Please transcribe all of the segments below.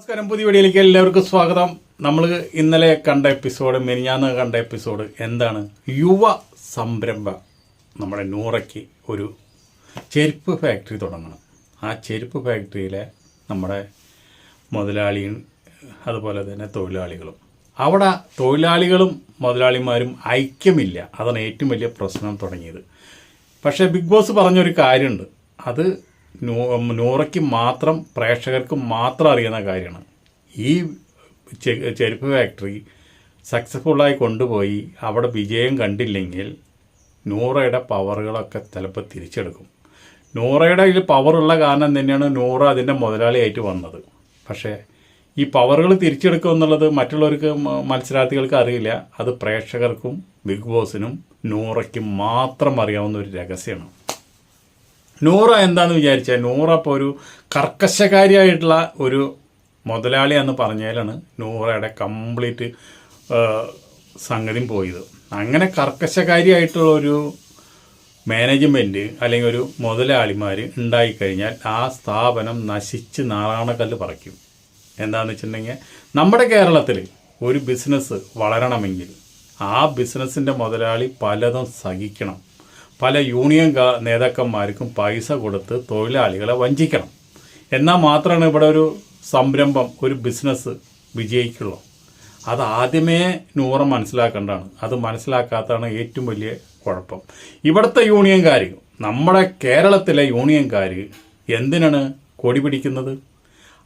നമസ്കാരം പുതിയ വീഡിയോയിലേക്ക് എല്ലാവർക്കും സ്വാഗതം. നമ്മൾ ഇന്നലെ കണ്ട എപ്പിസോഡ് മെനിഞ്ഞാന്ന് കണ്ട എപ്പിസോഡ് എന്താണ്? യുവ സംരംഭ നമ്മുടെ നൂറയ്ക്ക് ഒരു ചെരുപ്പ് ഫാക്ടറി തുടങ്ങണം. ആ ചെരുപ്പ് ഫാക്ടറിയിലെ നമ്മുടെ മുതലാളിയും അതുപോലെ തന്നെ തൊഴിലാളികളും. അവിടെ തൊഴിലാളികളും മുതലാളിമാരും ഐക്യമില്ല. അതാണ് ഏറ്റവും വലിയ പ്രശ്നം തുടങ്ങിയത്. പക്ഷേ ബിഗ് ബോസ് പറഞ്ഞൊരു കാര്യമുണ്ട്. അത് നൂറയ്ക്ക് മാത്രം പ്രേക്ഷകർക്ക് മാത്രം അറിയുന്ന കാര്യമാണ്. ഈ ചെരുപ്പ് ഫാക്ടറി സക്സസ്ഫുള്ളായി കൊണ്ടുപോയി അവിടെ വിജയം കണ്ടില്ലെങ്കിൽ നൂറയുടെ പവറുകളൊക്കെ ചിലപ്പോൾ തിരിച്ചെടുക്കും. നൂറയുടെ ഇതിൽ പവറുള്ള കാരണം തന്നെയാണ് നൂറ അതിന്റെ മുതലാളിയായിട്ട് വന്നത്. പക്ഷേ ഈ പവറുകൾ തിരിച്ചെടുക്കുക എന്നുള്ളത് മറ്റുള്ളവർക്ക് മത്സരാർത്ഥികൾക്ക് അറിയില്ല. അത് പ്രേക്ഷകർക്കും ബിഗ് ബോസിനും നൂറയ്ക്കും മാത്രം അറിയാവുന്ന ഒരു രഹസ്യമാണ്. നൂറ എന്താന്ന് വിചാരിച്ചാൽ നൂറ ഇപ്പോൾ ഒരു കർക്കശകാരിയായിട്ടുള്ള ഒരു മുതലാളി എന്ന് പറഞ്ഞാലാണ് നൂറയുടെ കംപ്ലീറ്റ് സംഗതി പോയത്. അങ്ങനെ കർക്കശകാരിയായിട്ടുള്ള ഒരു മാനേജ്മെന്റ് അല്ലെങ്കിൽ ഒരു മുതലാളിമാർ ഉണ്ടായിക്കഴിഞ്ഞാൽ ആ സ്ഥാപനം നശിച്ച് നാറാണക്കല്ല് പറിക്കും. എന്താണെന്ന് വെച്ചിട്ടുണ്ടെങ്കിൽ നമ്മുടെ കേരളത്തിൽ ഒരു ബിസിനസ് വളരണമെങ്കിൽ ആ ബിസിനസ്സിന്റെ മുതലാളി പലതും സഹിക്കണം. പല യൂണിയൻ നേതാക്കന്മാർക്കും പൈസ കൊടുത്ത് തൊഴിലാളികളെ വഞ്ചിക്കണം. എന്നാൽ മാത്രമാണ് ഇവിടെ ഒരു സംരംഭം ഒരു ബിസിനസ് വിജയിക്കുള്ളൂ. അത് ആദ്യമേ നൂറ് മനസ്സിലാക്കേണ്ടതാണ്. അത് മനസ്സിലാക്കാത്തതാണ് ഏറ്റവും വലിയ കുഴപ്പം. ഇവിടുത്തെ യൂണിയൻകാർ നമ്മുടെ കേരളത്തിലെ യൂണിയൻകാർ എന്തിനാണ് കൊടി പിടിക്കുന്നത്?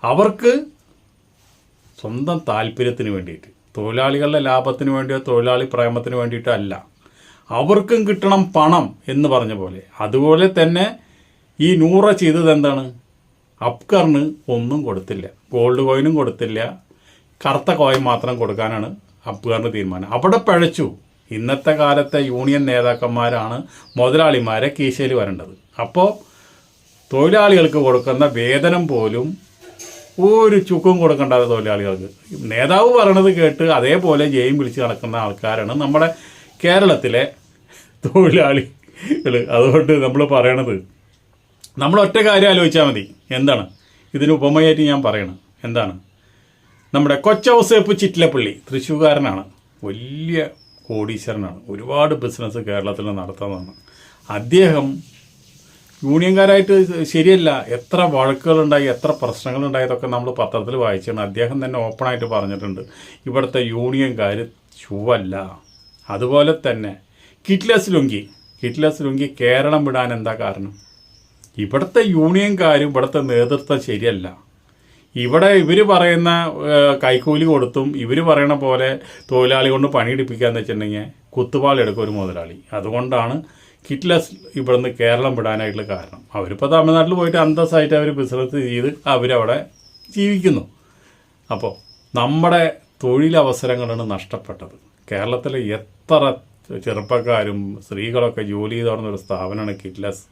അവർക്ക് സ്വന്തം താല്പര്യത്തിന് വേണ്ടിയിട്ട് തൊഴിലാളികളുടെ ലാഭത്തിന് വേണ്ടിയോ തൊഴിലാളി പ്രേമത്തിന് വേണ്ടിയിട്ടോ അല്ല. അവർക്കും കിട്ടണം പണം എന്ന് പറഞ്ഞ പോലെ. അതുപോലെ തന്നെ ഈ നൂറ ചെയ്തത് എന്താണ്? അപ്കറിന് ഒന്നും കൊടുത്തില്ല. ഗോൾഡ് കോയിനും കൊടുത്തില്ല. കറുത്ത കോയിൻ മാത്രം കൊടുക്കാനാണ് അപ്കറിന് തീരുമാനം. അവിടെ പഴച്ചു. ഇന്നത്തെ കാലത്തെ യൂണിയൻ നേതാക്കന്മാരാണ് മുതലാളിമാരെ കീശയിൽ വരേണ്ടത്. അപ്പോൾ തൊഴിലാളികൾക്ക് കൊടുക്കുന്ന വേതനം പോലും ഒരു ചുക്കും കൊടുക്കേണ്ടാത്ത തൊഴിലാളികൾക്ക്. നേതാവ് പറയണത് കേട്ട് അതേപോലെ ജയം വിളിച്ച് നടക്കുന്ന ആൾക്കാരാണ് നമ്മുടെ കേരളത്തിലെ തൊഴിലാളികൾ അതുകൊണ്ട് നമ്മൾ പറയണത് നമ്മൾ ഒറ്റ കാര്യം ആലോചിച്ചാൽ മതി. എന്താണ്? ഇതിന് ഉപമയായിട്ട് ഞാൻ പറയണം. എന്താണ്? നമ്മുടെ കൊച്ചൗസേപ്പ് ചിറ്റിലപ്പള്ളി തൃശ്ശൂർകാരനാണ്. വലിയ കോടീശ്വരനാണ്. ഒരുപാട് ബിസിനസ് കേരളത്തിൽ നടത്തുന്നതാണ്. അദ്ദേഹം യൂണിയൻകാരായിട്ട് ശരിയല്ല. എത്ര വഴക്കുകളുണ്ടായി എത്ര പ്രശ്നങ്ങളുണ്ടായതൊക്കെ നമ്മൾ പത്രത്തിൽ വായിച്ചാണ്. അദ്ദേഹം തന്നെ ഓപ്പണായിട്ട് പറഞ്ഞിട്ടുണ്ട്. ഇവിടുത്തെ യൂണിയൻകാർ ചുവല്ല. അതുപോലെ തന്നെ കിറ്റ്ലസ് ലുങ്കി. കിറ്റ്ലസ് ലുങ്കി കേരളം വിടാൻ എന്താ കാരണം? ഇവിടുത്തെ യൂണിയൻകാരും ഇവിടുത്തെ നേതൃത്വം ശരിയല്ല. ഇവിടെ ഇവർ പറയുന്ന കൈക്കൂലി കൊടുത്തും ഇവർ പറയണ പോലെ തൊഴിലാളി കൊണ്ട് പണിയെടുപ്പിക്കാന്ന് വെച്ചിട്ടുണ്ടെങ്കിൽ കുത്തുപാളെടുക്കും ഒരു മുതലാളി. അതുകൊണ്ടാണ് കിറ്റ്ലസ് ഇവിടുന്ന് കേരളം വിടാനായിട്ടുള്ള കാരണം. അവരിപ്പോൾ തമിഴ്നാട്ടിൽ പോയിട്ട് അന്തസ്സായിട്ട് അവർ ബിസിനസ് ചെയ്ത് അവരവിടെ ജീവിക്കുന്നു. അപ്പോൾ നമ്മുടെ തൊഴിലവസരങ്ങളാണ് നഷ്ടപ്പെട്ടത്. കേരളത്തിലെ എത്ര ചെറുപ്പക്കാരും സ്ത്രീകളൊക്കെ ജോലി ചെയ്ത് ഒരു സ്ഥാപനമാണ് കിറ്റ്ലസ്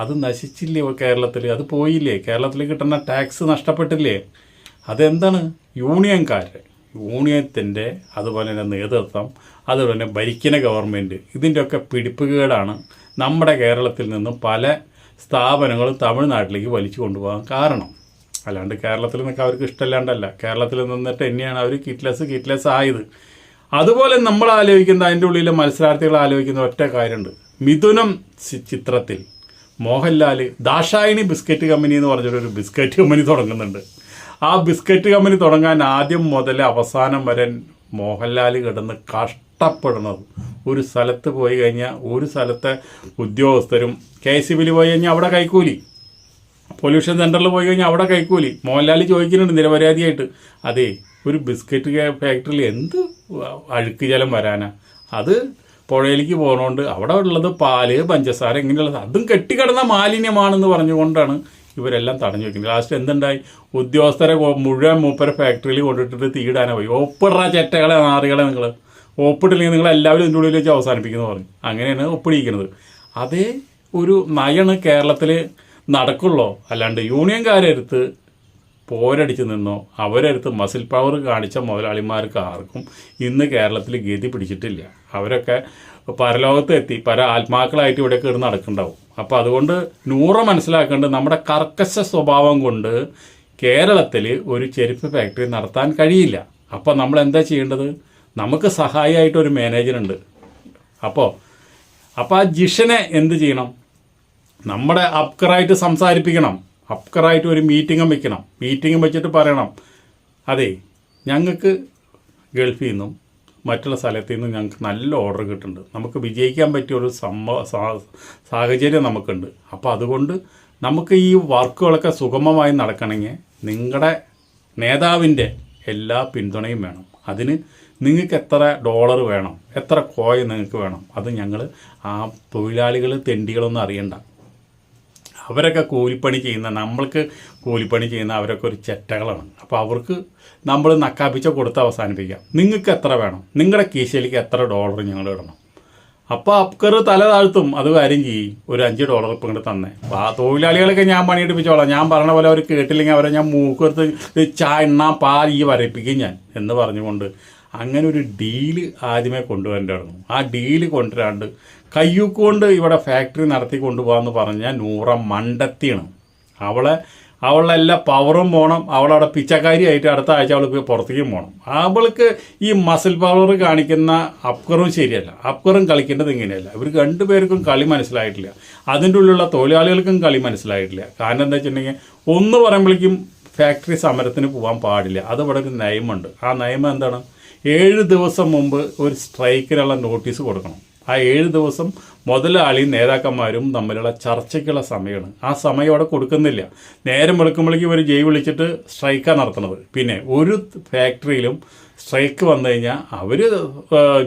അത് നശിച്ചില്ലേ കേരളത്തിൽ അത് പോയില്ലേ? കേരളത്തിൽ കിട്ടുന്ന ടാക്സ് നഷ്ടപ്പെട്ടില്ലേ? അതെന്താണ്? യൂണിയൻകാർ യൂണിയത്തിന്റെ അതുപോലെ തന്നെ നേതൃത്വം അതുപോലെ തന്നെ ഭരിക്കുന്ന ഗവൺമെന്റ്. ഇതിന്റെയൊക്കെ പിടിപ്പുകേടാണ് നമ്മുടെ കേരളത്തിൽ നിന്നും പല സ്ഥാപനങ്ങളും തമിഴ്നാട്ടിലേക്ക് വലിച്ചു കൊണ്ടുപോകാൻ കാരണം. അല്ലാണ്ട് കേരളത്തിൽ നിന്നൊക്കെ അവർക്ക് ഇഷ്ടമല്ലാണ്ടല്ല. കേരളത്തിൽ നിന്നിട്ട് തന്നെയാണ് അവർ കിറ്റ്ലെസ് കിറ്റ്ലെസ് ആയത്. അതുപോലെ നമ്മൾ ആലോചിക്കുന്ന അതിന്റെ ഉള്ളിൽ മത്സരാർത്ഥികൾ ആലോചിക്കുന്ന ഒറ്റ കാര്യമുണ്ട്. മിഥുനം ചിത്രത്തിൽ മോഹൻലാൽ ദാഷായണി ബിസ്ക്കറ്റ് കമ്പനി എന്ന് പറഞ്ഞൊരു ബിസ്ക്കറ്റ് കമ്പനി തുടങ്ങുന്നുണ്ട്. ആ ബിസ്ക്കറ്റ് കമ്പനി തുടങ്ങാൻ ആദ്യം മുതൽ അവസാനം വരെ മോഹൻലാൽ കിടന്ന് കഷ്ടപ്പെടുന്നത്. ഒരു സ്ഥലത്ത് പോയി കഴിഞ്ഞാൽ ഒരു സ്ഥലത്തെ ഉദ്യോഗസ്ഥരും കെ സി ബിയിൽ പോയി കഴിഞ്ഞാൽ അവിടെ കൈക്കൂലി. പൊല്യൂഷൻ സെന്ററിൽ പോയി കഴിഞ്ഞാൽ അവിടെ കൈക്കൂലി. മോഹൻലാൽ ചോദിക്കുന്നുണ്ട് നിരപരാധിയായിട്ട്. അതെ ഒരു ബിസ്ക്കറ്റ് ഫാക്ടറിയിൽ എന്ത് അഴുക്ക് ജലം വരാനാ? അത് പുഴയിലേക്ക് പോകുന്നതുകൊണ്ട് അവിടെ ഉള്ളത് പാൽ പഞ്ചസാര ഇങ്ങനെയുള്ളത് അതും കെട്ടിക്കിടന്ന മാലിന്യമാണെന്ന് പറഞ്ഞുകൊണ്ടാണ് ഇവരെല്ലാം തടഞ്ഞു വെക്കുന്നത്. ലാസ്റ്റ് എന്തുണ്ടായി? ഉദ്യോഗസ്ഥരെ മുഴുവൻ മൂപ്പര ഫാക്ടറിയിൽ കൊണ്ടിട്ടിട്ട് തീടാനാ പോയി. ഒപ്പിടുന്ന ചെറ്റകളെ നാറികളെ നിങ്ങൾ ഒപ്പിട്ടില്ലെങ്കിൽ നിങ്ങൾ എല്ലാവരും ഇതിന്റെ ഉള്ളിൽ വെച്ച് അവസാനിപ്പിക്കുന്നു പറഞ്ഞു. അങ്ങനെയാണ് ഒപ്പിടിക്കുന്നത്. അതേ ഒരു നയാണ് കേരളത്തിൽ നടക്കുള്ളോ. അല്ലാണ്ട് യൂണിയൻകാരെടുത്ത് പോരടിച്ച് നിന്നോ അവരടുത്ത് മസിൽ പവർ കാണിച്ച മുതലാളിമാർക്ക് ആർക്കും ഇന്ന് കേരളത്തിൽ ഗതി പിടിച്ചിട്ടില്ല. അവരൊക്കെ പരലോകത്ത് എത്തി പല ആത്മാക്കളായിട്ട് ഇവിടെ കയറി നടക്കുന്നുണ്ടാവും. അപ്പോൾ അതുകൊണ്ട് നൂറ് മനസ്സിലാക്കേണ്ടത് നമ്മുടെ കർക്കശ സ്വഭാവം കൊണ്ട് കേരളത്തിൽ ഒരു ചെരുപ്പ് ഫാക്ടറി നടത്താൻ കഴിയില്ല. അപ്പോൾ നമ്മൾ എന്താ ചെയ്യേണ്ടത്? നമുക്ക് സഹായമായിട്ട് ഒരു മാനേജറുണ്ട് അപ്പോൾ അപ്പോൾ ആ ജിഷനെ എന്ത് ചെയ്യണം? നമ്മുടെ അപ്കറായിട്ട് സംസാരിപ്പിക്കണം. അപ്കറായിട്ട് ഒരു മീറ്റിംഗും വെക്കണം. മീറ്റിംഗും വെച്ചിട്ട് പറയണം. അതെ ഞങ്ങൾക്ക് ഗൾഫിൽ നിന്നും മറ്റുള്ള സ്ഥലത്തു നിന്നും ഞങ്ങൾക്ക് നല്ല ഓർഡർ കിട്ടുന്നുണ്ട്. നമുക്ക് വിജയിക്കാൻ പറ്റിയ ഒരു സംഭവ സാഹചര്യം നമുക്കുണ്ട്. അപ്പോൾ അതുകൊണ്ട് നമുക്ക് ഈ വർക്കുകളൊക്കെ സുഗമമായി നടക്കണമെങ്കിൽ നിങ്ങളുടെ നേതാവിന്റെ എല്ലാ പിന്തുണയും വേണം. അതിന് നിങ്ങൾക്ക് എത്ര ഡോളർ വേണം? എത്ര കോയ നിങ്ങൾക്ക് വേണം? അത് ഞങ്ങൾ ആ തൊഴിലാളികൾ തെണ്ടികളൊന്നും അറിയണ്ട. അവരൊക്കെ കൂലിപ്പണി ചെയ്യുന്ന നമ്മൾക്ക് കൂലിപ്പണി ചെയ്യുന്ന അവരൊക്കെ ഒരു ചെറ്റകളാണ്. അപ്പോൾ അവർക്ക് നമ്മൾ നക്കാപ്പിച്ച കൊടുത്ത് അവസാനിപ്പിക്കാം. നിങ്ങൾക്ക് എത്ര വേണം? നിങ്ങളുടെ കീശയിലേക്ക് എത്ര ഡോളർ ഞങ്ങൾ ഇടണം? അപ്പോൾ അപ്കർ തല താഴ്ത്തും. അത് കാര്യം ചെയ്യും. ഒരു അഞ്ച് ഡോളർ ഇപ്പം ഇങ്ങോട്ട് തന്നെ. ആ തൊഴിലാളികളൊക്കെ ഞാൻ പണിയെടുപ്പിച്ചോളാം. ഞാൻ പറഞ്ഞ പോലെ അവർ കേട്ടില്ലെങ്കിൽ അവരെ ഞാൻ മൂക്കെടുത്ത് ചാ എണ്ണ പാൽ ഈ വരപ്പിക്കും ഞാൻ എന്ന് പറഞ്ഞുകൊണ്ട് അങ്ങനെ ഒരു ഡീൽ ആദ്യമേ കൊണ്ടുവരേണ്ടായിരുന്നു ആ ഡീൽ കൊണ്ടുവരാണ്ട് കയ്യൂക്കൊണ്ട് ഇവിടെ ഫാക്ടറി നടത്തി കൊണ്ടുപോകാമെന്ന് പറഞ്ഞാൽ നൂറ മണ്ടത്തിയാണ്. അവളെ അവളുടെ എല്ലാ പവറും പോകണം അവളവിടെ പിച്ചക്കാരിയായിട്ട് അടുത്ത ആഴ്ച അവൾക്ക് പുറത്തേക്കും പോകണം അവൾക്ക് ഈ മസിൽ പവർ കാണിക്കുന്ന അപ്കറും ശരിയല്ല. അപ്കറും കളിക്കേണ്ടത് ഇങ്ങനെയല്ല. ഇവർക്ക് രണ്ടുപേർക്കും കളി മനസ്സിലായിട്ടില്ല. അതിന്റെ ഉള്ളിലുള്ള തൊഴിലാളികൾക്കും കളി മനസ്സിലായിട്ടില്ല. കാരണം എന്താ വെച്ചിട്ടുണ്ടെങ്കിൽ ഒന്ന് പറയുമ്പോഴേക്കും ഫാക്ടറി സമരത്തിന് പോകാൻ പാടില്ല. അത് ഇവിടെ ഒരു നിയമമുണ്ട്. ആ നിയമം എന്താണ്? ഏഴ് ദിവസം മുമ്പ് ഒരു സ്ട്രൈക്കിനുള്ള നോട്ടീസ് കൊടുക്കണം. ആ ഏഴ് ദിവസം മുതലാളിയും നേതാക്കന്മാരും തമ്മിലുള്ള ചർച്ചയ്ക്കുള്ള സമയമാണ്. ആ സമയം അവിടെ കൊടുക്കുന്നില്ല. നേരം വെളുക്കുമ്പോഴേക്കും ഇവർ ജയ് വിളിച്ചിട്ട് സ്ട്രൈക്കാണ് നടത്തുന്നത്. പിന്നെ ഒരു ഫാക്ടറിയിലും സ്ട്രൈക്ക് വന്നു കഴിഞ്ഞാൽ അവർ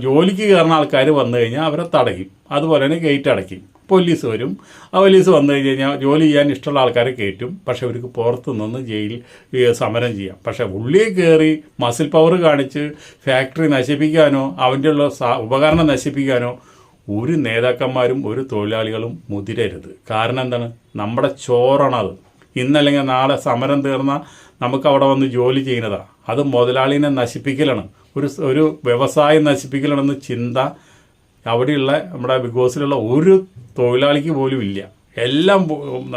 ജോലിക്ക് കയറുന്ന ആൾക്കാർ വന്നു കഴിഞ്ഞാൽ അവരെ തടയും. അതുപോലെ തന്നെ ഗേറ്റ് അടയ്ക്കും. പോലീസ് വരും. ആ പോലീസ് വന്നു കഴിഞ്ഞ് കഴിഞ്ഞാൽ ജോലി ചെയ്യാൻ ഇഷ്ടമുള്ള ആൾക്കാരെ കയറ്റും. പക്ഷേ അവർക്ക് പുറത്ത് നിന്ന് ജയിൽ സമരം ചെയ്യാം. പക്ഷേ ഉള്ളിൽ കയറി മസിൽ പവർ കാണിച്ച് ഫാക്ടറി നശിപ്പിക്കാനോ അവന്റെ ഉള്ള ഉപകരണം നശിപ്പിക്കാനോ ഒരു നേതാക്കന്മാരും ഒരു തൊഴിലാളികളും മുതിരരുത്. കാരണം എന്താണ്? നമ്മുടെ ചോറാണത് ഇന്നല്ലെങ്കിൽ നാളെ സമരം തീർന്നാൽ നമുക്ക് അവിടെ വന്ന് ജോലി ചെയ്യുന്നതാണ് അത് മുതലാളിനെ നശിപ്പിക്കലാണ്. ഒരു ഒരു വ്യവസായം നശിപ്പിക്കലാണെന്ന് ചിന്ത അവിടെയുള്ള നമ്മുടെ ബിഗ് ബോസിലുള്ള ഒരു തൊഴിലാളിക്ക് പോലും ഇല്ല. എല്ലാം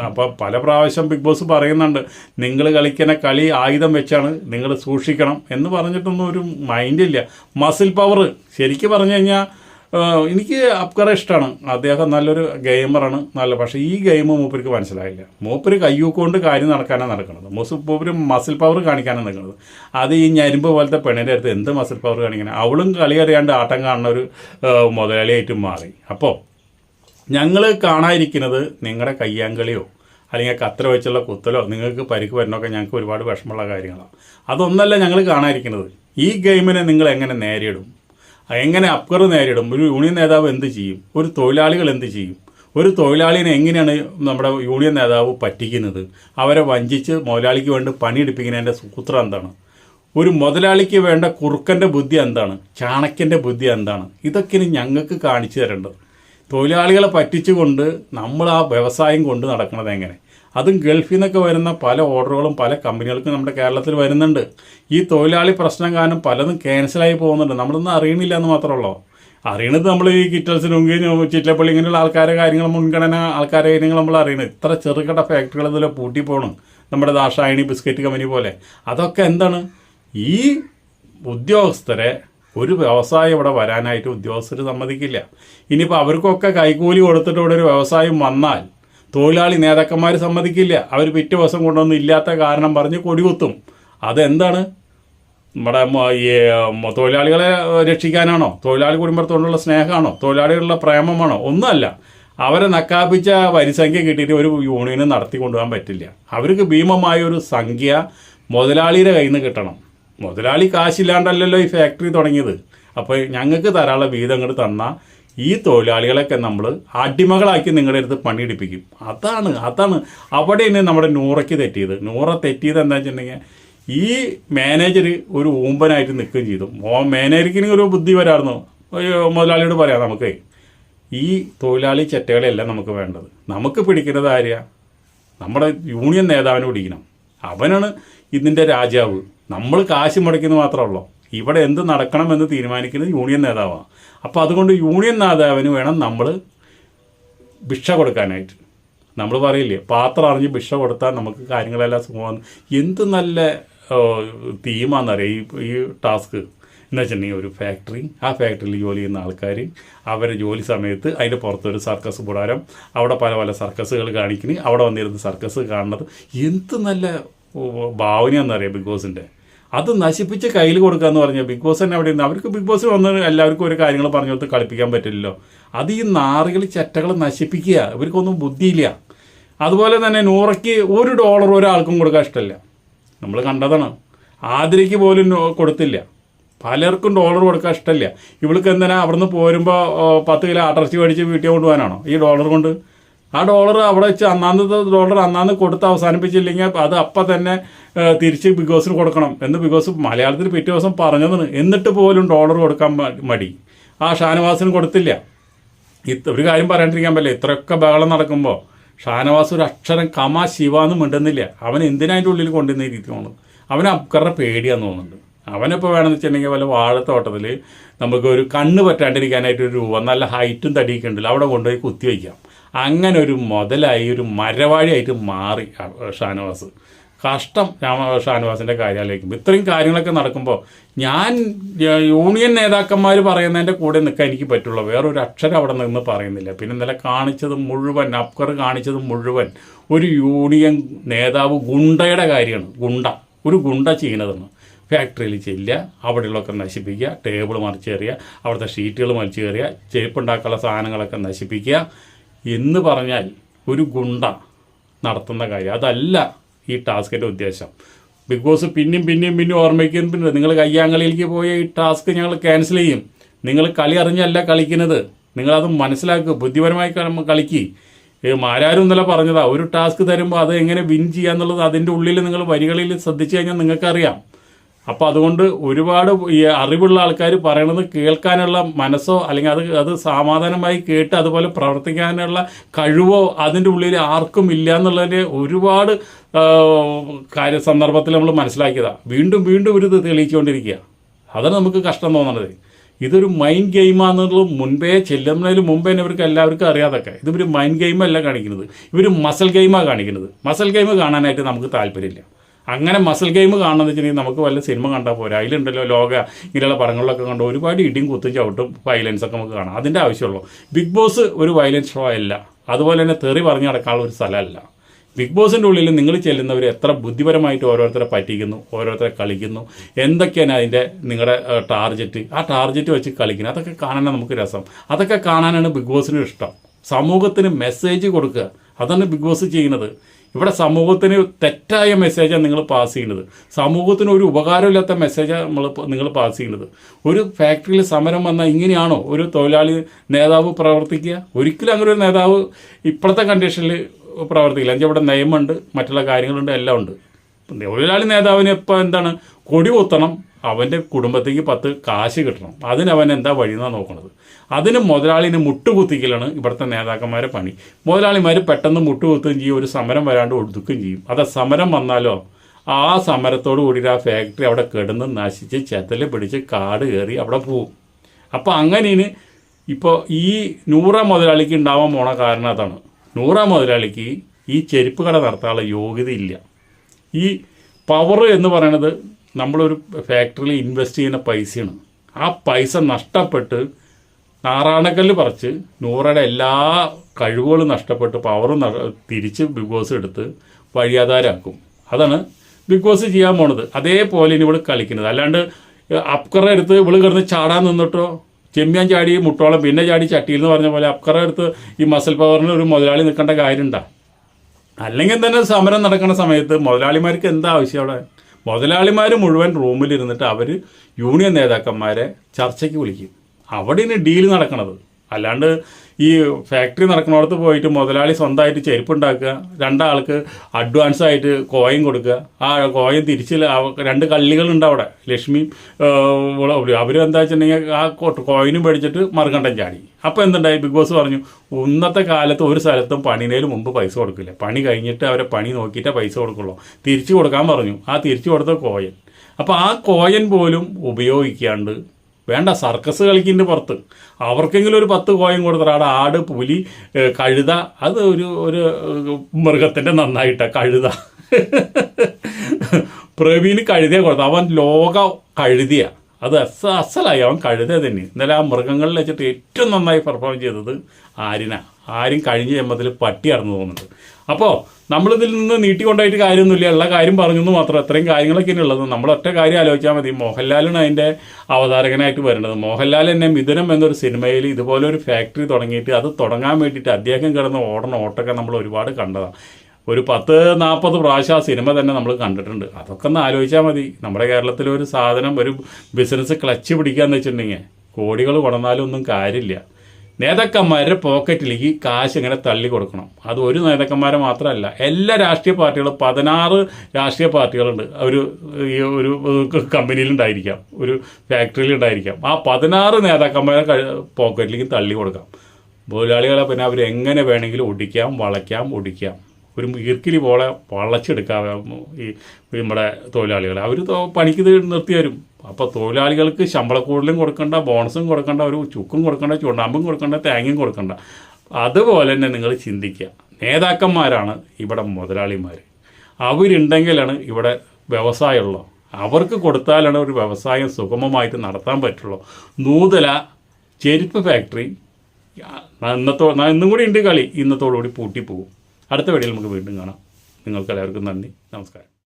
അപ്പം പല പ്രാവശ്യം ബിഗ് ബോസ് പറയുന്നുണ്ട് നിങ്ങൾ കളിക്കുന്ന കളി ആയുധം വെച്ചാണ് നിങ്ങൾ സൂക്ഷിക്കണം എന്ന് പറഞ്ഞിട്ടൊന്നും ഒരു മൈൻഡില്ല മസിൽ പവർ ശരിക്കും പറഞ്ഞു കഴിഞ്ഞാൽ എനിക്ക് അപ്കറ ഇഷ്ടമാണ് അദ്ദേഹം നല്ലൊരു ഗെയിമറാണ് നല്ല പക്ഷേ ഈ ഗെയിം മൂപ്പർക്ക് മനസ്സിലായില്ല. മൂപ്പര് കയ്യൂക്കൊണ്ട് കാര്യം നടക്കാനാണ് നടക്കുന്നത്. മൂസ് മൂപ്പര് മസിൽ പവർ കാണിക്കാനാണ് നിൽക്കുന്നത് അത് ഈ ഞരുമ്പ് പോലത്തെ പെണ്ണിന്റെ അടുത്ത് എന്ത് മസിൽ പവർ കാണിക്കണം അവളും കളി അറിയാണ്ട് ആട്ടം കാണുന്ന ഒരു മുതലാളിയായിട്ടും മാറി. അപ്പോൾ ഞങ്ങൾ കാണാതിരിക്കുന്നത് നിങ്ങളുടെ കയ്യാങ്കളിയോ അല്ലെങ്കിൽ കത്ര വെച്ചുള്ള കുത്തലോ നിങ്ങൾക്ക് പരിക്ക് വരണമൊക്കെ ഞങ്ങൾക്ക് ഒരുപാട് വിഷമമുള്ള കാര്യങ്ങളാണ് അതൊന്നല്ല ഞങ്ങൾ കാണാതിരിക്കുന്നത് ഈ ഗെയിമിനെ നിങ്ങൾ എങ്ങനെ നേരിടും? എങ്ങനെ അപ്കർ നേരിടും? ഒരു യൂണിയൻ നേതാവ് എന്ത് ചെയ്യും? ഒരു തൊഴിലാളികൾ എന്ത് ചെയ്യും? ഒരു തൊഴിലാളിനെ എങ്ങനെയാണ് നമ്മുടെ യൂണിയൻ നേതാവ് പറ്റിക്കുന്നത്? അവരെ വഞ്ചിച്ച് മുതലാളിക്ക് വേണ്ടി പണിയെടുപ്പിക്കുന്നതിന്റെ സൂത്രം എന്താണ്? ഒരു മുതലാളിക്ക് വേണ്ട കുറുക്കന്റെ ബുദ്ധി എന്താണ്? ചാണക്യന്റെ ബുദ്ധി എന്താണ്? ഇതൊക്കെ ഇനി ഞങ്ങൾക്ക് കാണിച്ചു തരേണ്ടത്. തൊഴിലാളികളെ പറ്റിച്ചുകൊണ്ട് നമ്മൾ ആ വ്യവസായം കൊണ്ട് നടക്കുന്നത് എങ്ങനെ? അതും ഗൾഫിൽ നിന്നൊക്കെ വരുന്ന പല ഓർഡറുകളും പല കമ്പനികൾക്കും നമ്മുടെ കേരളത്തിൽ വരുന്നുണ്ട്. ഈ തൊഴിലാളി പ്രശ്നം കാരണം പലതും ക്യാൻസലായി പോകുന്നുണ്ട്. നമ്മളൊന്നും അറിയണില്ല എന്ന് മാത്രമുള്ളൂ അറിയണത് നമ്മൾ ഈ കിറ്റൽസിനും ചിറ്റലപ്പള്ളി ഇങ്ങനെയുള്ള ആൾക്കാരെ കാര്യങ്ങൾ മുൻഗണന ആൾക്കാരെ കാര്യങ്ങൾ നമ്മൾ അറിയണത് ഇത്ര ചെറുകിട ഫാക്ടറികൾ ഇതുപോലെ പൂട്ടിപ്പോണം നമ്മുടെ ദാഷായണി ബിസ്ക്കറ്റ് കമ്പനി പോലെ. അതൊക്കെ എന്താണ്? ഈ ഉദ്യോഗസ്ഥരെ ഒരു വ്യവസായം ഇവിടെ വരാനായിട്ട് ഉദ്യോഗസ്ഥർ സമ്മതിക്കില്ല. ഇനിയിപ്പോൾ അവർക്കൊക്കെ കൈക്കൂലി കൊടുത്തിട്ട് ഇവിടെ ഒരു വ്യവസായം വന്നാൽ തൊഴിലാളി നേതാക്കന്മാർ സമ്മതിക്കില്ല. അവർ പിറ്റേ ദിവസം കൊണ്ടൊന്നും ഇല്ലാത്ത കാരണം പറഞ്ഞ് കൊടികുത്തും. അതെന്താണ്? നമ്മുടെ ഈ തൊഴിലാളികളെ രക്ഷിക്കാനാണോ? തൊഴിലാളി കുടുംബത്തോടുള്ള സ്നേഹമാണോ? തൊഴിലാളികളുടെ പ്രേമമാണോ? ഒന്നുമല്ല. അവരെ നക്കാപ്പിച്ച വരിസംഖ്യ കിട്ടിയിട്ട് ഒരു യൂണിയന് നടത്തി കൊണ്ടുപോകാൻ പറ്റില്ല. അവർക്ക് ഭീമമായ ഒരു സംഖ്യ മുതലാളിയുടെ കയ്യിൽ നിന്ന് കിട്ടണം. മുതലാളി കാശില്ലാണ്ടല്ലല്ലോ ഈ ഫാക്ടറി തുടങ്ങിയത്. അപ്പോൾ ഞങ്ങൾക്ക് ധാരാളം വീതം ഇങ്ങോട്ട് തന്നാൽ ഈ തൊഴിലാളികളൊക്കെ നമ്മൾ അടിമകളാക്കി നിങ്ങളുടെ അടുത്ത് പണിയെടുപ്പിക്കും. അതാണ് അതാണ്. അവിടെയാണ് നമ്മുടെ നൂറയ്ക്ക് തെറ്റിയത്. നൂറ തെറ്റിയത് എന്താ വെച്ചിട്ടുണ്ടെങ്കിൽ ഈ മാനേജർ ഒരു ഊമ്പനായിട്ട് നിൽക്കുകയും ചെയ്തു. മാനേജർക്ക് ഒരു ബുദ്ധി വരായിരുന്നു മുതലാളിയോട് പറയാം നമുക്ക്. ഈ തൊഴിലാളി ചെറ്റകളെയല്ല നമുക്ക് വേണ്ടത്. നമുക്ക് പിടിക്കുന്നത് ആരെയാ? നമ്മുടെ യൂണിയൻ നേതാവിനെ പിടിക്കണം. അവനാണ് ഇതിന്റെ രാജാവ്. നമ്മൾ കാശ് മുടക്കുന്നത് മാത്രമല്ലോ ഇവിടെ എന്ത് നടക്കണമെന്ന് തീരുമാനിക്കുന്നത് യൂണിയൻ നേതാവാണ് അപ്പോൾ അതുകൊണ്ട് യൂണിയൻ നേതാവിന് വേണം നമ്മൾ ഭിക്ഷ കൊടുക്കാനായിട്ട്. നമ്മൾ പറയില്ലേ പാത്രം അറിഞ്ഞ് ഭിക്ഷ കൊടുത്താൽ നമുക്ക് കാര്യങ്ങളെല്ലാം സുഖമാണ് എന്ത് നല്ല തീമാണെന്നറിയാം ഈ ഈ ടാസ്ക്. എന്ന് വെച്ചിട്ടുണ്ടെങ്കിൽ ഒരു ഫാക്ടറി ആ ഫാക്ടറിയിൽ ജോലി ചെയ്യുന്ന ആൾക്കാർ അവരുടെ ജോലി സമയത്ത് അതിന്റെ പുറത്തൊരു സർക്കസ് കൂടാരം അവിടെ പല പല സർക്കസുകൾ കാണിക്കുന്നു അവിടെ വന്നിരുന്ന് സർക്കസ് കാണുന്നത്. എന്ത് നല്ല ഭാവനയാണെന്നറിയാം ബിഗ് ബോസിന്റെ അത് നശിപ്പിച്ച് കയ്യിൽ കൊടുക്കുക എന്ന് പറഞ്ഞാൽ ബിഗ് ബോസ് തന്നെ അവിടെ ഉണ്ട് അവർക്ക് ബിഗ് ബോസ് വന്ന് എല്ലാവർക്കും ഒരു കാര്യങ്ങൾ പറഞ്ഞു കൊടുത്ത് കളിപ്പിക്കാൻ പറ്റില്ലല്ലോ. അത് ഈ നാറുകൾ ചെറ്റകൾ നശിപ്പിക്കുക. ഇവർക്കൊന്നും ബുദ്ധിയില്ല. അതുപോലെ തന്നെ നൂറയ്ക്ക് ഒരു ഡോളർ ഒരാൾക്കും കൊടുക്കാൻ ഇഷ്ടമല്ല. നമ്മൾ കണ്ടതാണ്. ആതിരയ്ക്ക് പോലും കൊടുത്തില്ല. പലർക്കും ഡോളർ കൊടുക്കാൻ ഇഷ്ടമല്ല. ഇവൾക്ക് എന്തിനാ അവിടുന്ന് പോരുമ്പോൾ പത്ത് കിലോ ആട്ടിറച്ചി മേടിച്ച് വീട്ടിൽ കൊണ്ടുപോകാനാണോ? ഈ ഡോളർ കൊണ്ട് ആ ഡോളർ അവിടെ വെച്ച് അന്നാന്നത്തെ ഡോളർ അന്നാന്ന് കൊടുത്ത് അവസാനിപ്പിച്ചില്ലെങ്കിൽ അത് അപ്പം തന്നെ തിരിച്ച് ബിഗ് ബോസിന് കൊടുക്കണം എന്ന് ബിഗ് ബോസ് മലയാളത്തിൽ പിറ്റേ ദിവസം പറഞ്ഞതാണ്. എന്നിട്ട് പോലും ഡോളർ കൊടുക്കാൻ മടി. ആ ഷാനവാസിന് കൊടുത്തില്ല. ഇത്ര ഒരു കാര്യം പറയാണ്ടിരിക്കാൻ പറ്റില്ല. ഇത്രയൊക്കെ ബഹളം നടക്കുമ്പോൾ ഷാനവാസ് ഒരു അക്ഷരം കമ ശിവ എന്ന് മിണ്ടുന്നില്ല. അവൻ എന്തിനാ അതിന്റെ ഉള്ളിൽ തോന്നുന്നു അവന് അക്കറെ പേടിയാന്ന് തോന്നുന്നുണ്ട്. അവനിപ്പോൾ വേണമെന്ന് വെച്ചിട്ടുണ്ടെങ്കിൽ വല്ല വാഴത്തോട്ടത്തിൽ നമുക്ക് ഒരു കണ്ണ് പറ്റാണ്ടിരിക്കാനായിട്ട് ഒരു രൂപ നല്ല ഹൈറ്റും തടിയൊക്കെ ഉണ്ടല്ലോ അവിടെ കൊണ്ടുപോയി കുത്തി വയ്ക്കാം. അങ്ങനെ ഒരു മുതലായി ഒരു മരവാഴിയായിട്ട് മാറി ഷാനവാസ്. കഷ്ടം രാമ ഷാനവാസിന്റെ കാര്യം ഇത്രയും കാര്യങ്ങളൊക്കെ നടക്കുമ്പോൾ ഞാൻ യൂണിയൻ നേതാക്കന്മാർ പറയുന്നതിന്റെ കൂടെ നിൽക്കാൻ എനിക്ക് പറ്റുള്ളൂ. വേറൊരു അക്ഷരം അവിടെ നിന്ന് പറയുന്നില്ല. പിന്നെ ഇന്നലെ കാണിച്ചത് മുഴുവൻ അപ്കർ കാണിച്ചത് മുഴുവൻ ഒരു യൂണിയൻ നേതാവ് ഗുണ്ടയുടെ കാര്യമാണ്. ഗുണ്ട. ഒരു ഗുണ്ട ചെയ്യുന്നതെന്ന് ഫാക്ടറിയിൽ ചെല്ലുക അവിടെയുള്ളതൊക്കെ നശിപ്പിക്കുക ടേബിൾ മറിച്ചേറിയ അവിടുത്തെ ഷീറ്റുകൾ മറിച്ചേറിയ ചെരുപ്പുണ്ടാക്കാനുള്ള സാധനങ്ങളൊക്കെ നശിപ്പിക്കുക എന്ന് പറഞ്ഞാൽ ഒരു ഗുണ്ട നടത്തുന്ന കാര്യം. അതല്ല ഈ ടാസ്കിന്റെ ഉദ്ദേശം. ബിഗ് ബോസ് പിന്നെയും പിന്നെയും പിന്നെയും ഓർമ്മിക്കുന്നുണ്ട് നിങ്ങൾ കയ്യാങ്കളിയിലേക്ക് പോയി ഈ ടാസ്ക് ഞങ്ങൾ ക്യാൻസൽ ചെയ്യും. നിങ്ങൾ കളി അറിഞ്ഞല്ല കളിക്കുന്നത്. നിങ്ങളത് മനസ്സിലാക്കുക ബുദ്ധിപരമായി കളിക്കുക മാരാരും ഇന്നലെ പറഞ്ഞതാ ഒരു ടാസ്ക് തരുമ്പോൾ അത് എങ്ങനെ വിൻ ചെയ്യാന്നുള്ളത് അതിന്റെ ഉള്ളിൽ നിങ്ങൾ വരികളിൽ ശ്രദ്ധിച്ചു കഴിഞ്ഞാൽ നിങ്ങൾക്കറിയാം. അപ്പോൾ അതുകൊണ്ട് ഒരുപാട് ഈ അറിവുള്ള ആൾക്കാർ പറയണത് കേൾക്കാനുള്ള മനസ്സോ അല്ലെങ്കിൽ അത് അത് സമാധാനമായി കേട്ട് അതുപോലെ പ്രവർത്തിക്കാനുള്ള കഴിവോ അതിന്റെ ഉള്ളിൽ ആർക്കും ഇല്ല എന്നുള്ളതിന്റെ ഒരുപാട് കാര്യ സന്ദർഭത്തിൽ നമ്മൾ മനസ്സിലാക്കിയതാണ് വീണ്ടും വീണ്ടും ഒരു ഇത് തെളിയിച്ചുകൊണ്ടിരിക്കുക അതാണ് നമുക്ക് കഷ്ടം തോന്നണത്. ഇതൊരു മൈൻഡ് ഗെയിമാണെന്നുള്ളത് മുൻപേ ചെല്ലുന്നതിന് മുമ്പേ തന്നെ ഇവർക്ക് എല്ലാവർക്കും അറിയാതൊക്കെ. ഇതൊരു മൈൻഡ് ഗെയിമല്ല കാണിക്കുന്നത്. ഇവർ മസൽ ഗെയിമാണ് കാണിക്കുന്നത്. മസൽ ഗെയിം കാണാനായിട്ട് നമുക്ക് താല്പര്യമില്ല. അങ്ങനെ മസിൽ ഗെയിം കാണണമെന്ന് വെച്ചിട്ടുണ്ടെങ്കിൽ നമുക്ക് വല്ല സിനിമ കണ്ടാൽ പോരാ. അതിലുണ്ടല്ലോ ലോക ഇങ്ങനെയുള്ള പടങ്ങളിലൊക്കെ കണ്ട് ഒരുപാട് ഇടിയും കുത്തും ചവിട്ടും വയലൻസ് ഒക്കെ നമുക്ക് കാണാം. അതിന്റെ ആവശ്യമുള്ളൂ. ബിഗ് ബോസ് ഒരു വയലൻസ് ഷോ അല്ല. അതുപോലെ തന്നെ തെറി പറഞ്ഞു നടക്കാനുള്ള ഒരു സ്ഥലമല്ല. ബിഗ് ബോസിന്റെ ഉള്ളിൽ നിങ്ങൾ ചെല്ലുന്നവർ എത്ര ബുദ്ധിപരമായിട്ട് ഓരോരുത്തരെ പറ്റിക്കുന്നു ഓരോരുത്തരെ കളിക്കുന്നു എന്തൊക്കെയാണ് അതിന്റെ നിങ്ങളുടെ ടാർജറ്റ് ആ ടാർജറ്റ് വെച്ച് കളിക്കുന്നത് അതൊക്കെ കാണാനാണ് നമുക്ക് രസം. അതൊക്കെ കാണാനാണ് ബിഗ് ബോസിന് ഇഷ്ടം. സമൂഹത്തിന് മെസ്സേജ് കൊടുക്കുക. അതാണ് ബിഗ് ബോസ് ചെയ്യുന്നത്. ഇവിടെ സമൂഹത്തിന് തെറ്റായ മെസ്സേജാണ് നിങ്ങൾ പാസ് ചെയ്യുന്നത്. സമൂഹത്തിന് ഒരു ഉപകാരമില്ലാത്ത മെസ്സേജാണ് നമ്മൾ നിങ്ങൾ പാസ് ചെയ്യുന്നത്. ഒരു ഫാക്ടറിയിൽ സമരം വന്നാൽ ഇങ്ങനെയാണോ ഒരു തൊഴിലാളി നേതാവ് പ്രവർത്തിക്കുക? ഒരിക്കലും അങ്ങനെ ഒരു നേതാവ് ഇപ്പോഴത്തെ കണ്ടീഷനിൽ പ്രവർത്തിക്കില്ല. എന്നുവെച്ചാൽ ഇവിടെ നിയമമുണ്ട് മറ്റുള്ള കാര്യങ്ങളുണ്ട് എല്ലാം ഉണ്ട്. തൊഴിലാളി നേതാവിന് ഇപ്പോൾ എന്താണ്? കൊടി കുത്തണം. അവന്റെ കുടുംബത്തേക്ക് പത്ത് കാശ് കിട്ടണം. അതിനവൻ എന്താ വഴിയെന്നാണ് നോക്കുന്നത് അതിന് മുതലാളിന് മുട്ടുകുത്തിക്കലാണ് ഇവിടുത്തെ നേതാക്കന്മാരെ പണി. മുതലാളിമാർ പെട്ടെന്ന് മുട്ടുകുത്തുകയും ചെയ്യും ഒരു സമരം വരാണ്ട് ഒടുക്കുകയും ചെയ്യും. അത് സമരം വന്നാലോ? ആ സമരത്തോടു കൂടി ആ ഫാക്ടറി അവിടെ കിടന്ന് നശിച്ച് ചെത്തൽ പിടിച്ച് കാട് കയറി അവിടെ പോവും. അപ്പോൾ അങ്ങനെ ഇപ്പോൾ ഈ നൂറ മുതലാളിക്ക് ഉണ്ടാവാൻ പോണ കാരണം അതാണ്. നൂറ മുതലാളിക്ക് ഈ ചെരുപ്പ് കട നടത്താനുള്ള യോഗ്യതയില്ല. ഈ പവർ എന്ന് പറയുന്നത് നമ്മളൊരു ഫാക്ടറിയിൽ ഇൻവെസ്റ്റ് ചെയ്യുന്ന പൈസയാണ്. ആ പൈസ നഷ്ടപ്പെട്ട് നാറാണക്കല്ല് പറിച്ച് നൂറയുടെ എല്ലാ കഴിവുകളും നഷ്ടപ്പെട്ട് പവറും തിരിച്ച് ബിഗ് ബോസ് എടുത്ത് വഴിയാധാരാക്കും അതാണ് ബിഗ് ബോസ് ചെയ്യാൻ പോണത്. അതേപോലെ ഇനി ഇവൾ കളിക്കുന്നത്. അല്ലാണ്ട് അപ്കറ എടുത്ത് ഇവൾ കിടന്ന് ചാടാൻ നിന്നിട്ടോ? ചെമ്മിയാൻ ചാടി മുട്ടോളം പിന്നെ ചാടി ചട്ടിയിൽ എന്ന് പറഞ്ഞ പോലെ അപ്കറ എടുത്ത് ഈ മസിൽ പവറിന് ഒരു മുതലാളി നിൽക്കേണ്ട കാര്യമുണ്ടാ? അല്ലെങ്കിൽ തന്നെ സമരം നടക്കുന്ന സമയത്ത് മുതലാളിമാർക്ക് എന്താ ആവശ്യം അവിടെ? മുതലാളിമാർ മുഴുവൻ റൂമിലിരുന്നിട്ട് അവർ യൂണിയൻ നേതാക്കന്മാരെ ചർച്ചയ്ക്ക് വിളിക്കും. അവിടെയാണ് ഡീൽ നടക്കണത്. അല്ലാണ്ട് ഈ ഫാക്ടറി നടക്കുന്നിടത്ത് പോയിട്ട് മുതലാളി സ്വന്തമായിട്ട് ചെരുപ്പുണ്ടാക്കുക രണ്ടാൾക്ക് അഡ്വാൻസ് ആയിട്ട് കോയിൻ കൊടുക്കുക. ആ കോയിൻ തിരിച്ച് രണ്ട് കള്ളികളുണ്ട് അവിടെ. ലക്ഷ്മി അവരെന്താ വെച്ചിട്ടുണ്ടെങ്കിൽ ആ കോയിനും മേടിച്ചിട്ട് മറുകണ്ടം ചാടി. അപ്പോൾ എന്തുണ്ടായി? ബിഗ് ബോസ് പറഞ്ഞു ഇന്നത്തെ കാലത്ത് ഒരു സ്ഥലത്തും പണിനേലും മുമ്പ് പൈസ കൊടുക്കില്ല. പണി കഴിഞ്ഞിട്ട് അവരെ പണി നോക്കിയിട്ടേ പൈസ കൊടുക്കുള്ളൂ. തിരിച്ചു കൊടുക്കാൻ പറഞ്ഞു. ആ തിരിച്ചു കൊടുത്ത കോയൻ അപ്പോൾ ആ കോയൻ പോലും ഉപയോഗിക്കാണ്ട് വേണ്ട സർക്കസ് കളിക്കുന്ന പുറത്ത്. അവർക്കെങ്കിലും ഒരു പത്ത് കോയം കൊടുത്തിട്ട് ആട് പുലി കഴുത അത് ഒരു ഒരു മൃഗത്തിന്റെ നന്നായിട്ട കഴുത. പ്രവീന് കഴുതിയ കൊടുത്തു. അവൻ ലോക കഴുതിയ. അത് അസ അസലായി. അവൻ കഴുത തന്നെ. ഇന്നലെ ആ മൃഗങ്ങളിൽ വെച്ചിട്ട് ഏറ്റവും നന്നായി പെർഫോം ചെയ്തത് ആരിന ആരും കഴിഞ്ഞ ജന്മത്തിൽ പട്ടിയാണെന്ന് തോന്നുന്നുണ്ട്. അപ്പോൾ നമ്മളിതിൽ നിന്ന് നീട്ടിക്കൊണ്ടായിട്ട് കാര്യമൊന്നുമില്ല. ഉള്ള കാര്യം പറഞ്ഞു എന്ന് മാത്രം. അത്രയും കാര്യങ്ങളൊക്കെയാണ് ഉള്ളത്. നമ്മൾ ഒറ്റ കാര്യം ആലോചിച്ചാൽ മതി. മോഹൻലാലാണ് അതിന്റെ അവതാരകനായിട്ട് വരുന്നത്. മോഹൻലാൽ എന്നെ മിഥുനം എന്നൊരു സിനിമയിൽ ഇതുപോലെ ഒരു ഫാക്ടറി തുടങ്ങിയിട്ട് അത് തുടങ്ങാൻ വേണ്ടിയിട്ട് അദ്ദേഹം കിടന്ന് ഓടണ ഓട്ടൊക്കെ നമ്മൾ ഒരുപാട് കണ്ടതാണ് ഒരു പത്ത് നാൽപ്പത് പ്രാവശ്യം ആ സിനിമ തന്നെ നമ്മൾ കണ്ടിട്ടുണ്ട്. അതൊക്കെ ഒന്ന് ആലോചിച്ചാൽ മതി. നമ്മുടെ കേരളത്തിലൊരു സാധനം ഒരു ബിസിനസ് ക്ലച്ച് പിടിക്കുക എന്ന് വെച്ചിട്ടുണ്ടെങ്കിൽ കോടികൾ കൊടന്നാലും ഒന്നും കാര്യമില്ല. നേതാക്കന്മാരുടെ പോക്കറ്റിലേക്ക് കാശ് ഇങ്ങനെ തള്ളി കൊടുക്കണം. അത് ഒരു നേതാക്കന്മാരെ മാത്രമല്ല എല്ലാ രാഷ്ട്രീയ പാർട്ടികളും പതിനാറ് രാഷ്ട്രീയ പാർട്ടികളുണ്ട്. ഒരു ഈ ഒരു കമ്പനിയിലുണ്ടായിരിക്കാം ഒരു ഫാക്ടറിയിലുണ്ടായിരിക്കാം ആ പതിനാറ് നേതാക്കന്മാരെ പോക്കറ്റിലേക്ക് തള്ളി കൊടുക്കാം. തൊഴിലാളികളെ പിന്നെ അവരെങ്ങനെ വേണമെങ്കിലും ഒടിക്കാം വളയ്ക്കാം ഒടിക്കാം. ഒരു ഈർക്കിലി പോലെ വളച്ചെടുക്കാം ഈ നമ്മുടെ തൊഴിലാളികൾ അവർ പണിക്ക് നിർത്തി വരും. അപ്പോൾ തൊഴിലാളികൾക്ക് ശമ്പള കൂടുതലും കൊടുക്കണ്ട ബോണസും കൊടുക്കണ്ട ഒരു ചുക്കും കൊടുക്കണ്ട ചുണ്ണാമ്പും കൊടുക്കണ്ട തേങ്ങയും കൊടുക്കണ്ട. അതുപോലെ തന്നെ നിങ്ങൾ ചിന്തിക്കുക. നേതാക്കന്മാരാണ് ഇവിടെ മുതലാളിമാർ അവരുണ്ടെങ്കിലാണ് ഇവിടെ വ്യവസായമുള്ളൂ? അവർക്ക് കൊടുത്താലാണ് ഒരു വ്യവസായം സുഗമമായിട്ട് നടത്താൻ പറ്റുള്ളൂ. നൂതല ചെരുപ്പ് ഫാക്ടറി ഇന്നത്തോ ഇന്നും കൂടി ഉണ്ട് കളി. ഇന്നത്തോടുകൂടി പൂട്ടിപ്പോകും. അടുത്ത വീഡിയോയിൽ നമുക്ക് വീണ്ടും കാണാം. നിങ്ങൾക്ക് എല്ലാവർക്കും നന്ദി. നമസ്കാരം.